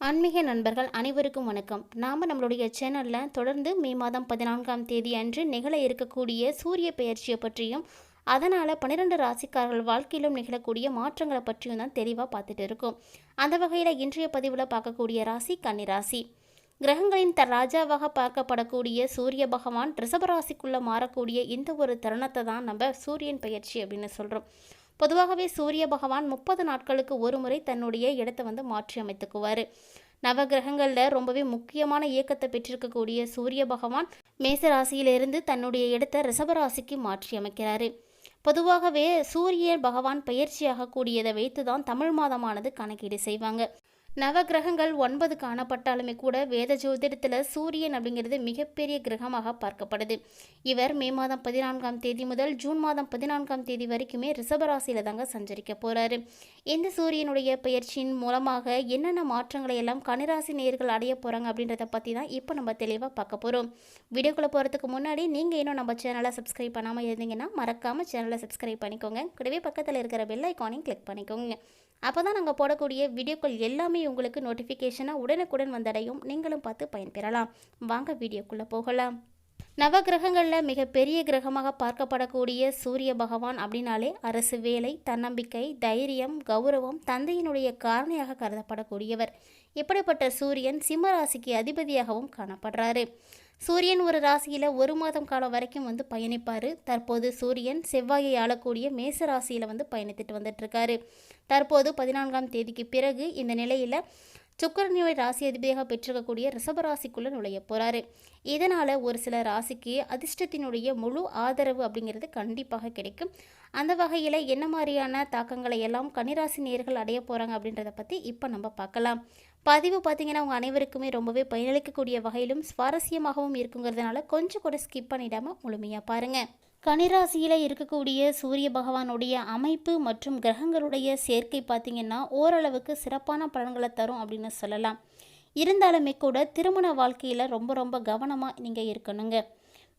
ஆன்மீக நண்பர்கள் அனைவருக்கும் வணக்கம். நாம் நம்மளுடைய சேனலில் தொடர்ந்து மே மாதம் பதினான்காம் தேதி அன்று நிகழ இருக்கக்கூடிய சூரிய பெயர்ச்சியை பற்றியும் அதனால் பன்னிரெண்டு ராசிக்காரர்கள் வாழ்க்கையிலும் நிகழக்கூடிய மாற்றங்களை பற்றியும் தான் தெளிவாக பார்த்துட்டு இருக்கோம். அந்த வகையில் இன்றைய பதிவில் பார்க்கக்கூடிய ராசி கன்னிராசி கிரகங்களின் த ராஜாவாக பார்க்கப்படக்கூடிய சூரிய பகவான் ரிஷபராசிக்குள்ளே மாறக்கூடிய இந்த ஒரு தருணத்தை தான் நம்ம சூரியன் பெயர்ச்சி அப்படின்னு சொல்கிறோம் பொதுவாகவே சூரிய பகவான் முப்பது நாட்களுக்கு ஒரு முறை தன்னுடைய இடத்தை வந்து மாற்றி அமைத்துக்குவார். நவகிரகங்களில் ரொம்பவே முக்கியமான இயக்கத்தை பெற்றிருக்கக்கூடிய சூரிய பகவான் மேச ராசியிலிருந்து தன்னுடைய இடத்தை ரிஷபராசிக்கு மாற்றி அமைக்கிறாரு. பொதுவாகவே சூரிய பகவான் பயிற்சியாகக்கூடியதை வைத்து தான் தமிழ் மாதமானது கணக்கீடு செய்வாங்க. நவகிரகங்கள் ஒன்பது காணப்பட்டாலுமே கூட வேத ஜோதிடத்தில் சூரியன் அப்படிங்கிறது மிகப்பெரிய கிரகமாக பார்க்கப்படுது. இவர் மே மாதம் பதினான்காம் தேதி முதல் ஜூன் மாதம் பதினான்காம் தேதி வரைக்குமே ரிஷபராசியில் தாங்க சஞ்சரிக்க போகிறாரு இந்த சூரியனுடைய பயிற்சியின் மூலமாக என்னென்ன மாற்றங்களை எல்லாம் கனிராசி நேர்கள் அடைய போகிறாங்க அப்படின்றத பற்றி தான் இப்போ நம்ம தெளிவாக பார்க்க போகிறோம் வீடியோக்குள்ளே போகிறதுக்கு முன்னாடி நீங்கள் இன்னும் நம்ம சேனலை சப்ஸ்கிரைப் பண்ணாமல் இருந்தீங்கன்னா மறக்காமல் சேனலை சப்ஸ்கிரைப் பண்ணிக்கோங்க. கூடவே பக்கத்தில் இருக்கிற பெல் ஐக்கானையும் கிளிக் பண்ணிக்கோங்க. அப்போ தான் நாங்கள் போடக்கூடிய வீடியோக்கள் எல்லாமே உங்களுக்கு நோட்டிஃபிகேஷனாக உடனுக்குடன் வந்தடையும். நீங்களும் பார்த்து பயன்பெறலாம். வாங்க வீடியோக்குள்ளே போகலாம். நவகிரகங்களில் மிகப்பெரிய கிரகமாக பார்க்கப்படக்கூடிய சூரிய பகவான் அப்படின்னாலே அரசு வேலை தன்னம்பிக்கை தைரியம் கௌரவம் தந்தையினுடைய காரணியாக கருதப்படக்கூடியவர். இப்படிப்பட்ட சூரியன் சிம்மராசிக்கு அதிபதியாகவும் காணப்படுறாரு. சூரியன் ஒரு ராசியில் ஒரு மாதம் காலம் வரைக்கும் வந்து பயணிப்பார். தற்போது சூரியன் செவ்வாயை ஆளக்கூடிய மேச ராசியில் வந்து பயணித்துட்டு வந்துட்டுருக்காரு. தற்போது பதினான்காம் தேதிக்கு பிறகு இந்த நிலையில் சுக்கரனியோட ராசி அதிபதியாக பெற்றிருக்கக்கூடிய ரிஷபராசிக்குள்ளே நுழைய போகிறாரு இதனால் ஒரு சில ராசிக்கு அதிர்ஷ்டத்தினுடைய முழு ஆதரவு அப்படிங்கிறது கண்டிப்பாக கிடைக்கும். அந்த வகையில் என்ன மாதிரியான தாக்கங்களை எல்லாம் கன்னிராசி நேர்கள் அடைய போகிறாங்க அப்படின்றத பற்றி இப்போ நம்ம பார்க்கலாம். பதிவு பார்த்தீங்கன்னா அவங்க அனைவருக்குமே ரொம்பவே பயனளிக்கக்கூடிய வகையிலும் சுவாரஸ்யமாகவும் இருக்குங்கிறதுனால கொஞ்சம் கூட ஸ்கிப் பண்ணிடாமல் முழுமையாக பாருங்கள் கனிராசியில் இருக்கக்கூடிய சூரிய பகவானுடைய அமைப்பு மற்றும் கிரகங்களுடைய சேர்க்கை பார்த்திங்கன்னா ஓரளவுக்கு சிறப்பான பலன்களை தரும் அப்படின்னு சொல்லலாம். இருந்தாலுமே கூட திருமண வாழ்க்கையில் ரொம்ப ரொம்ப கவனமாக நீங்கள் இருக்கணுங்க.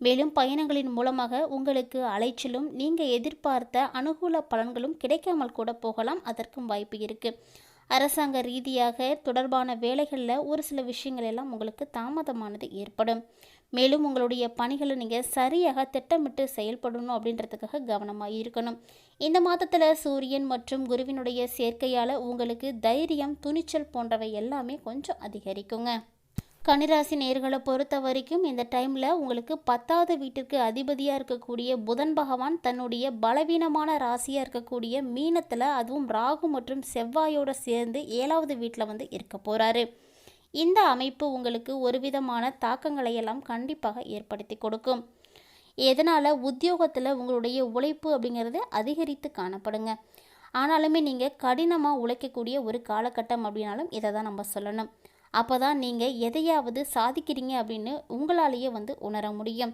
மேலும் பயணங்களின் மூலமாக உங்களுக்கு அலைச்சலும் நீங்கள் எதிர்பார்த்த அனுகூல பலன்களும் கிடைக்காமல் கூட போகலாம். அதற்கும் வாய்ப்பு இருக்குது அரசாங்க ரீதியாக தொடர்பான வேலைகளில் ஒரு சில விஷயங்கள் எல்லாம் உங்களுக்கு தாமதமானது ஏற்படும். மேலும் உங்களுடைய பணிகளை நீங்கள் சரியாக திட்டமிட்டு செயல்படணும் அப்படின்றதுக்காக கவனமாக இருக்கணும். இந்த மாதத்தில் சூரியன் மற்றும் குருவினுடைய சேர்க்கையால் உங்களுக்கு தைரியம் துணிச்சல் போன்றவை எல்லாமே கொஞ்சம் அதிகரிக்குங்க. கனிராசி நேர்களை பொறுத்த வரைக்கும் இந்த டைமில் உங்களுக்கு பத்தாவது வீட்டிற்கு அதிபதியாக இருக்கக்கூடிய புதன் பகவான் தன்னுடைய பலவீனமான ராசியாக இருக்கக்கூடிய மீனத்தில் அதுவும் ராகு மற்றும் செவ்வாயோடு சேர்ந்து ஏழாவது வீட்டில் வந்து இருக்க போகிறாரு இந்த அமைப்பு உங்களுக்கு ஒரு விதமான தாக்கங்களை எல்லாம் கண்டிப்பாக ஏற்படுத்தி கொடுக்கும். எதனால்? உத்தியோகத்தில் உங்களுடைய உழைப்பு அப்படிங்கிறது அதிகரித்து காணப்படுங்க. ஆனாலுமே நீங்கள் கடினமாக உழைக்கக்கூடிய ஒரு காலகட்டம் அப்படின்னாலும் இதை தான் நம்ம சொல்லணும். அப்போ தான் நீங்கள் எதையாவது சாதிக்கிறீங்க அப்படின்னு உங்களாலேயே வந்து உணர முடியும்.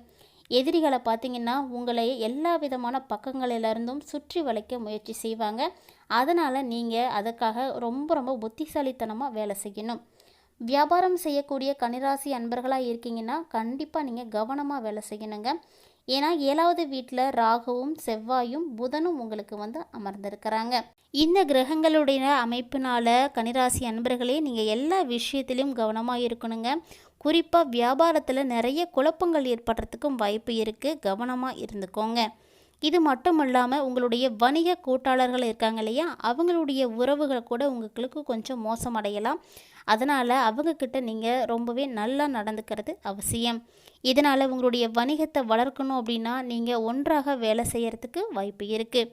எதிரிகளை பார்த்தீங்கன்னா உங்களை எல்லா விதமான பக்கங்களிலிருந்தும் சுற்றி வளைக்க முயற்சி செய்வாங்க. அதனால் நீங்கள் அதற்காக ரொம்ப ரொம்ப புத்திசாலித்தனமாக வேலை செய்யணும். வியாபாரம் செய்யக்கூடிய கனிராசி அன்பர்களாக இருக்கீங்கன்னா கண்டிப்பாக நீங்கள் கவனமாக வேலை செய்யணுங்க. ஏன்னா ஏழாவது வீட்டில் ராகுவும் செவ்வாயும் புதனும் உங்களுக்கு வந்து அமர்ந்திருக்கிறாங்க. இந்த கிரகங்களுடைய அமைப்பினால் கனிராசி அன்பர்களே நீங்கள் எல்லா விஷயத்திலையும் கவனமாக இருக்கணுங்க. குறிப்பாக வியாபாரத்தில் நிறைய குழப்பங்கள் ஏற்படுறதுக்கும் வாய்ப்பு இருக்குது கவனமாக இருந்துக்கோங்க. இது மட்டும் இல்லாமல் உங்களுடைய வணிக கூட்டாளர்கள் இருக்காங்க இல்லையா? அவங்களுடைய உறவுகள் கூட உங்களுக்கு கொஞ்சம் மோசமடையலாம். அதனால் அவங்கக்கிட்ட நீங்கள் ரொம்பவே நல்லா நடந்துக்கிறது அவசியம். இதனால் உங்களுடைய வணிகத்தை வளர்க்கணும் அப்படின்னா நீங்கள் ஒன்றாக வேலை செய்கிறதுக்கு வாய்ப்பு இருக்குது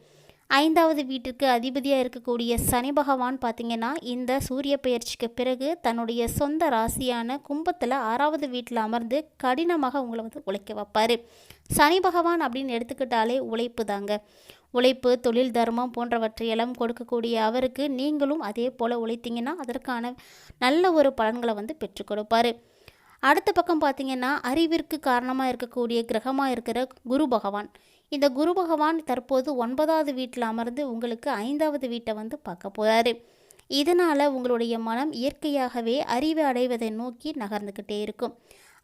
ஐந்தாவது வீட்டுக்கு அதிபதியாக இருக்கக்கூடிய சனி பகவான் பார்த்திங்கன்னா இந்த சூரிய பயிற்சிக்கு பிறகு தன்னுடைய சொந்த ராசியான கும்பத்தில் ஆறாவது வீட்டில் அமர்ந்து கடினமாக உங்களை வந்து உழைக்க வைப்பார். சனி பகவான் அப்படின்னு எடுத்துக்கிட்டாலே உழைப்பு தாங்க. உழைப்பு தொழில் தர்மம் போன்றவற்றையெல்லாம் கொடுக்கக்கூடிய அவருக்கு நீங்களும் அதே போல் உழைத்தீங்கன்னா அதற்கான நல்ல ஒரு பலன்களை வந்து பெற்றுக் கொடுப்பார். அடுத்த பக்கம் பார்த்திங்கன்னா அறிவிற்கு காரணமாக இருக்கக்கூடிய கிரகமாக இருக்கிற குரு பகவான். இந்த குரு பகவான் தற்போது ஒன்பதாவது வீட்டில் அமர்ந்து உங்களுக்கு ஐந்தாவது வீட்டை வந்து பார்க்க போகிறாரு இதனால் உங்களுடைய மனம் இயற்கையாகவே அறிவை அடைவதை நோக்கி நகர்ந்துக்கிட்டே இருக்கும்.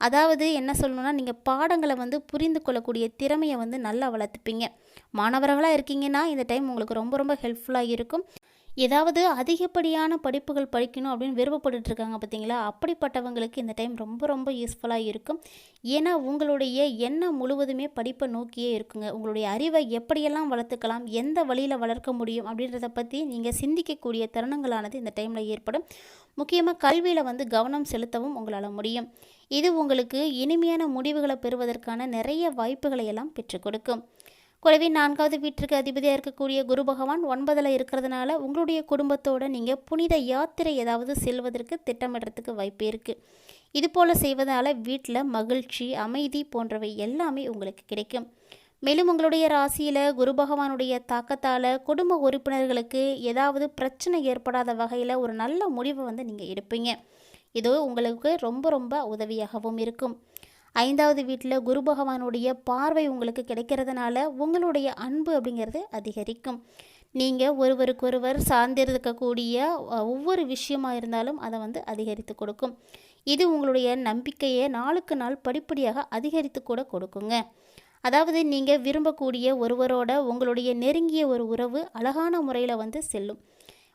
அதாவது என்ன சொல்லணும்னா நீங்கள் பாடங்களை வந்து புரிந்து கொள்ளக்கூடிய திறமையை வந்து நல்லா வளர்த்துப்பீங்க. மாணவர்களாக இருக்கீங்கன்னா இந்த டைம் உங்களுக்கு ரொம்ப ரொம்ப ஹெல்ப்ஃபுல்லாக இருக்கும். ஏதாவது அதிகப்படியான படிப்புகள் படிக்கணும் அப்படின்னு விருப்பப்பட்டு இருக்காங்க பார்த்தீங்களா? அப்படிப்பட்டவங்களுக்கு இந்த டைம் ரொம்ப ரொம்ப யூஸ்ஃபுல்லாக இருக்கும். ஏன்னா உங்களுடைய எண்ணம் முழுவதுமே படிப்பை நோக்கியே இருக்குங்க. உங்களுடைய அறிவை எப்படியெல்லாம் வளர்த்துக்கலாம் எந்த வழியில் வளர்க்க முடியும் அப்படின்றத பற்றி நீங்கள் சிந்திக்கக்கூடிய தருணங்களானது இந்த டைமில் ஏற்படும். முக்கியமாக கல்வியில் வந்து கவனம் செலுத்தவும் உங்களால் முடியும். இது உங்களுக்கு இனிமையான முடிவுகளை பெறுவதற்கான நிறைய வாய்ப்புகளை எல்லாம் பெற்றுக் கொடுக்கும். கூடவே நான்காவது வீட்டிற்கு அதிபதியாக இருக்கக்கூடிய குரு பகவான் ஒன்பதில் இருக்கிறதுனால உங்களுடைய குடும்பத்தோடு நீங்கள் புனித யாத்திரை ஏதாவது செல்வதற்கு திட்டமிடுறதுக்கு வாய்ப்பு இருக்குது இதுபோல் செய்வதால் வீட்டில் மகிழ்ச்சி அமைதி போன்றவை எல்லாமே உங்களுக்கு கிடைக்கும். மேலும் உங்களுடைய ராசியில் குரு பகவானுடைய தாக்கத்தால் குடும்ப உறுப்பினர்களுக்கு ஏதாவது பிரச்சனை ஏற்படாத வகையில் ஒரு நல்ல முடிவை வந்து நீங்கள் எடுப்பீங்க. இது உங்களுக்கு ரொம்ப ரொம்ப உதவியாகவும் இருக்கும். ஐந்தாவது வீட்டில் குரு பகவானுடைய பார்வை உங்களுக்கு கிடைக்கிறதுனால உங்களுடைய அன்பு அப்படிங்கிறது அதிகரிக்கும். நீங்கள் ஒருவருக்கொருவர் சார்ந்திருக்கக்கூடிய ஒவ்வொரு விஷயமா இருந்தாலும் அதை வந்து அதிகரித்து கொடுக்கும். இது உங்களுடைய நம்பிக்கையை நாளுக்கு நாள் படிப்படியாக அதிகரித்து கூட கொடுக்குங்க. அதாவது நீங்கள் விரும்பக்கூடிய ஒருவரோட உங்களுடைய நெருங்கிய ஒரு உறவு அழகான முறையில் வந்து செல்லும்.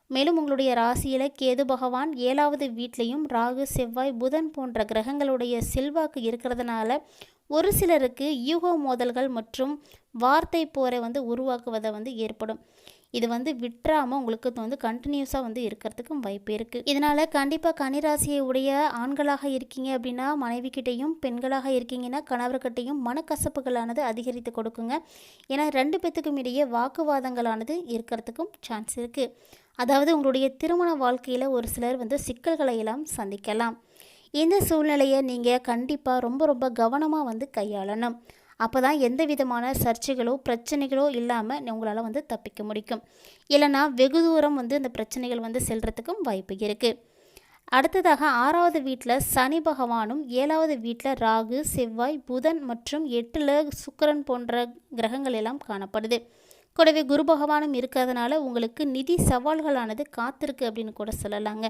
மேலும் உங்களுடைய ராசியில் கேது பகவான் ஏழாவது வீட்லேயும் ராகு செவ்வாய் புதன் போன்ற கிரகங்களுடைய செல்வாக்கு இருக்கிறதுனால ஒரு சிலருக்கு யூகோ மோதல்கள் மற்றும் வார்த்தை போரை வந்து உருவாக்குவதை வந்து ஏற்படும். இது வந்து விட்டுறாமல் உங்களுக்கு வந்து கண்டினியூஸாக வந்து இருக்கிறதுக்கும் வாய்ப்பு இருக்குது இதனால் கண்டிப்பாக கனிராசியை உடைய ஆண்களாக இருக்கீங்க அப்படின்னா மனைவிக்கிட்டையும் பெண்களாக இருக்கீங்கன்னா கணவர்கிட்டையும் மனக்கசப்புகளானது அதிகரித்து கொடுக்குங்க. ஏன்னா ரெண்டு பேத்துக்கும் இடையே வாக்குவாதங்களானது இருக்கிறதுக்கும் சான்ஸ் இருக்குது அதாவது உங்களுடைய திருமண வாழ்க்கையில் ஒரு சிலர் வந்து சிக்கல்களை எல்லாம் சந்திக்கலாம். இந்த சூழ்நிலையை நீங்கள் கண்டிப்பாக ரொம்ப ரொம்ப கவனமாக வந்து கையாளணும். அப்போ தான் எந்த விதமான சர்ச்சைகளோ பிரச்சனைகளோ இல்லாமல் உங்களால் வந்து தப்பிக்க முடியும் இல்லைனா வெகு தூரம் வந்து இந்த பிரச்சனைகள் வந்து செல்கிறதுக்கும் வாய்ப்பு இருக்குது அடுத்ததாக ஆறாவது வீட்டில் சனி பகவானும் ஏழாவது வீட்டில் ராகு செவ்வாய் புதன் மற்றும் எட்டில் சுக்கரன் போன்ற கிரகங்கள் எல்லாம் காணப்படுது. கூடவே குரு பகவானும் இருக்கிறதுனால உங்களுக்கு நிதி சவால்களானது காத்திருக்கு அப்படின்னு கூட சொல்லலாங்க.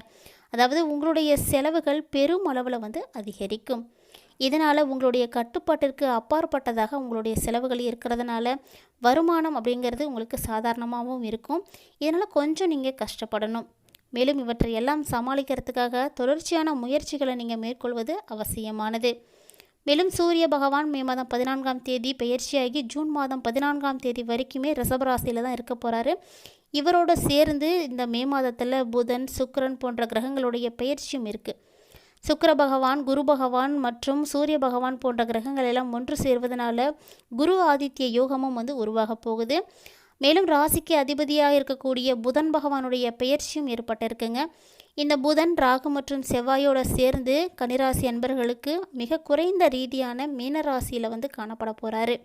அதாவது உங்களுடைய செலவுகள் பெரும் அளவில் வந்து அதிகரிக்கும். இதனால் உங்களுடைய கட்டுப்பாட்டிற்கு அப்பாற்பட்டதாக உங்களுடைய செலவுகள் இருக்கிறதுனால வருமானம் அப்படிங்கிறது உங்களுக்கு சாதாரணமாகவும் இருக்கும். இதனால் கொஞ்சம் நீங்கள் கஷ்டப்படணும். மேலும் இவற்றை எல்லாம் சமாளிக்கிறதுக்காக தொடர்ச்சியான முயற்சிகளை நீங்கள் மேற்கொள்வது அவசியமானது. மேலும் சூரிய பகவான் மே மாதம் பதினான்காம் தேதி பயிற்சியாகி ஜூன் மாதம் பதினான்காம் தேதி வரைக்குமே ரிஷபராசியில் தான் இருக்க போகிறாரு இவரோட சேர்ந்து இந்த மே மாதத்தில் புதன் சுக்கரன் போன்ற கிரகங்களுடைய பயிற்சியும் இருக்குது சுக்கர பகவான் குரு பகவான் மற்றும் சூரிய பகவான் போன்ற கிரகங்கள் எல்லாம் ஒன்று சேர்வதனால குரு ஆதித்ய யோகமும் வந்து உருவாக போகுது. மேலும் ராசிக்கு அதிபதியாக இருக்கக்கூடிய புதன் பகவானுடைய பெயர்ச்சியும் ஏற்பட்டிருக்குங்க. இந்த புதன் ராகு மற்றும் செவ்வாயோடு சேர்ந்து கனிராசி அன்பர்களுக்கு மிக குறைந்த ரீதியான மீனராசியில் வந்து காணப்பட போகிறாரு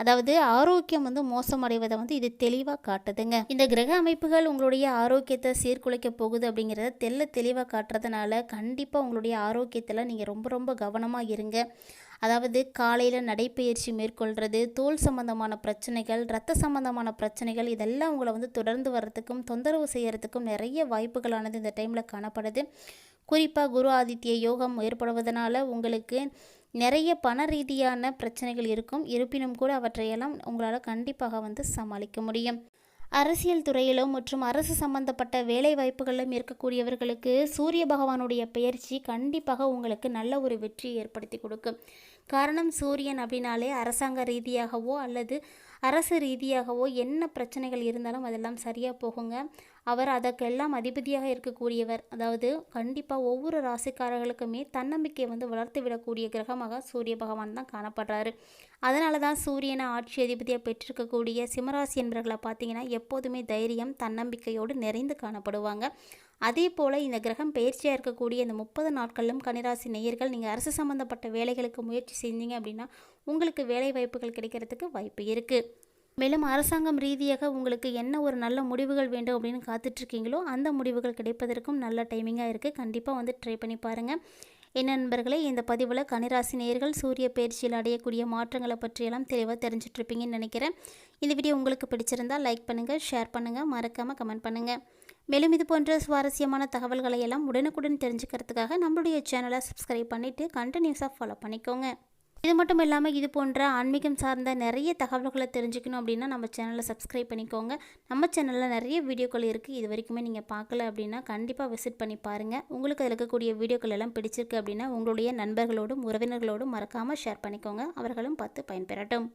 அதாவது ஆரோக்கியம் வந்து மோசமடைவதை வந்து இது தெளிவாக காட்டுதுங்க. இந்த கிரக அமைப்புகள் உங்களுடைய ஆரோக்கியத்தை சீர்குலைக்க போகுது அப்படிங்கிறத தெல்ல தெளிவாக காட்டுறதுனால கண்டிப்பாக உங்களுடைய ஆரோக்கியத்தில் நீங்கள் ரொம்ப ரொம்ப கவனமாக இருங்க. அதாவது காலையில் நடைப்பயிற்சி மேற்கொள்கிறது தோல் சம்பந்தமான பிரச்சனைகள் ரத்த சம்பந்தமான பிரச்சனைகள் இதெல்லாம் உங்களை வந்து தொடர்ந்து வர்றதுக்கும் தொந்தரவு செய்கிறதுக்கும் நிறைய வாய்ப்புகளானது இந்த டைமில் காணப்படுது. குறிப்பாக குரு ஆதித்ய யோகம் ஏற்படுவதனால உங்களுக்கு நிறைய பண ரீதியான பிரச்சனைகள் இருக்கும். இருப்பினும் கூட அவற்றையெல்லாம் உங்களால் கண்டிப்பாக வந்து சமாளிக்க முடியும். அரசியல் துறையிலும் மற்றும் அரசு சம்பந்தப்பட்ட வேலை வாய்ப்புகளிலும் இருக்கக்கூடியவர்களுக்கு சூரிய பகவானுடைய பயிற்சி கண்டிப்பாக உங்களுக்கு நல்ல ஒரு வெற்றியை ஏற்படுத்தி கொடுக்கும். காரணம் சூரியன் அப்படின்னாலே அரசாங்க ரீதியாகவோ அல்லது அரசு ரீதியாகவோ என்ன பிரச்சனைகள் இருந்தாலும் அதெல்லாம் சரியாக போகுங்க. அவர் அதற்கெல்லாம் அதிபதியாக இருக்கக்கூடியவர். அதாவது கண்டிப்பாக ஒவ்வொரு ராசிக்காரர்களுக்குமே தன்னம்பிக்கையை வந்து வளர்த்து விடக்கூடிய கிரகமாக சூரிய பகவான் தான் காணப்படுறாரு. அதனால தான் சூரியனை ஆட்சி அதிபதியாக பெற்றிருக்கக்கூடிய சிம்மராசி என்பர்களை பார்த்தீங்கன்னா எப்போதுமே தைரியம் தன்னம்பிக்கையோடு நிறைந்து காணப்படுவாங்க. அதே போல் இந்த கிரகம் பயிற்சியாக இருக்கக்கூடிய இந்த முப்பது நாட்களிலும் கனிராசி நேயர்கள் நீங்கள் அரசு சம்மந்தப்பட்ட வேலைகளுக்கு முயற்சி செஞ்சீங்க அப்படின்னா உங்களுக்கு வேலை வாய்ப்புகள் கிடைக்கிறதுக்கு வாய்ப்பு இருக்குது மேலும் அரசாங்கம் ரீதியாக உங்களுக்கு என்ன ஒரு நல்ல முடிவுகள் வேண்டும் அப்படின்னு காத்துட்ருக்கீங்களோ அந்த முடிவுகள் கிடைப்பதற்கும் நல்ல டைமிங்காக இருக்குது கண்டிப்பாக வந்து ட்ரை பண்ணி பாருங்கள் என்ன நண்பர்களே இந்த பதிவில் கனிராசி நேயர்கள் சூரிய பயிற்சியில் அடையக்கூடிய மாற்றங்களை பற்றியெல்லாம் தெளிவாக தெரிஞ்சிட்ருப்பீங்கன்னு நினைக்கிறேன். இந்த வீடியோ உங்களுக்கு பிடிச்சிருந்தால் லைக் பண்ணுங்கள் ஷேர் பண்ணுங்கள் மறக்காமல் கமெண்ட் பண்ணுங்கள் மேலும் இது போன்ற சுவாரஸ்யமான தகவல்களை எல்லாம் உடனுக்குடன் தெரிஞ்சுக்கிறதுக்காக நம்மளுடைய சேனலை சப்ஸ்கிரைப் பண்ணிவிட்டு கண்டினியூஸாக ஃபாலோ பண்ணிக்கோங்க. இது மட்டும் இல்லாமல் இது போன்ற ஆன்மீகம் சார்ந்த நிறைய தகவல்களை தெரிஞ்சுக்கணும் அப்படின்னா நம்ம சேனலை சப்ஸ்கிரைப் பண்ணிக்கோங்க. நம்ம சேனலில் நிறைய வீடியோக்கள் இருக்குது இது வரைக்குமே நீங்கள் பார்க்கல அப்படின்னா கண்டிப்பாக விசிட் பண்ணி பாருங்கள் உங்களுக்கு அதில் இருக்கக்கூடிய வீடியோக்கள் எல்லாம் பிடிச்சிருக்கு அப்படின்னா உங்களுடைய நண்பர்களோடும் உறவினர்களோடும் மறக்காமல் ஷேர் பண்ணிக்கோங்க. அவர்களும் பார்த்து பயன்பெறட்டும்.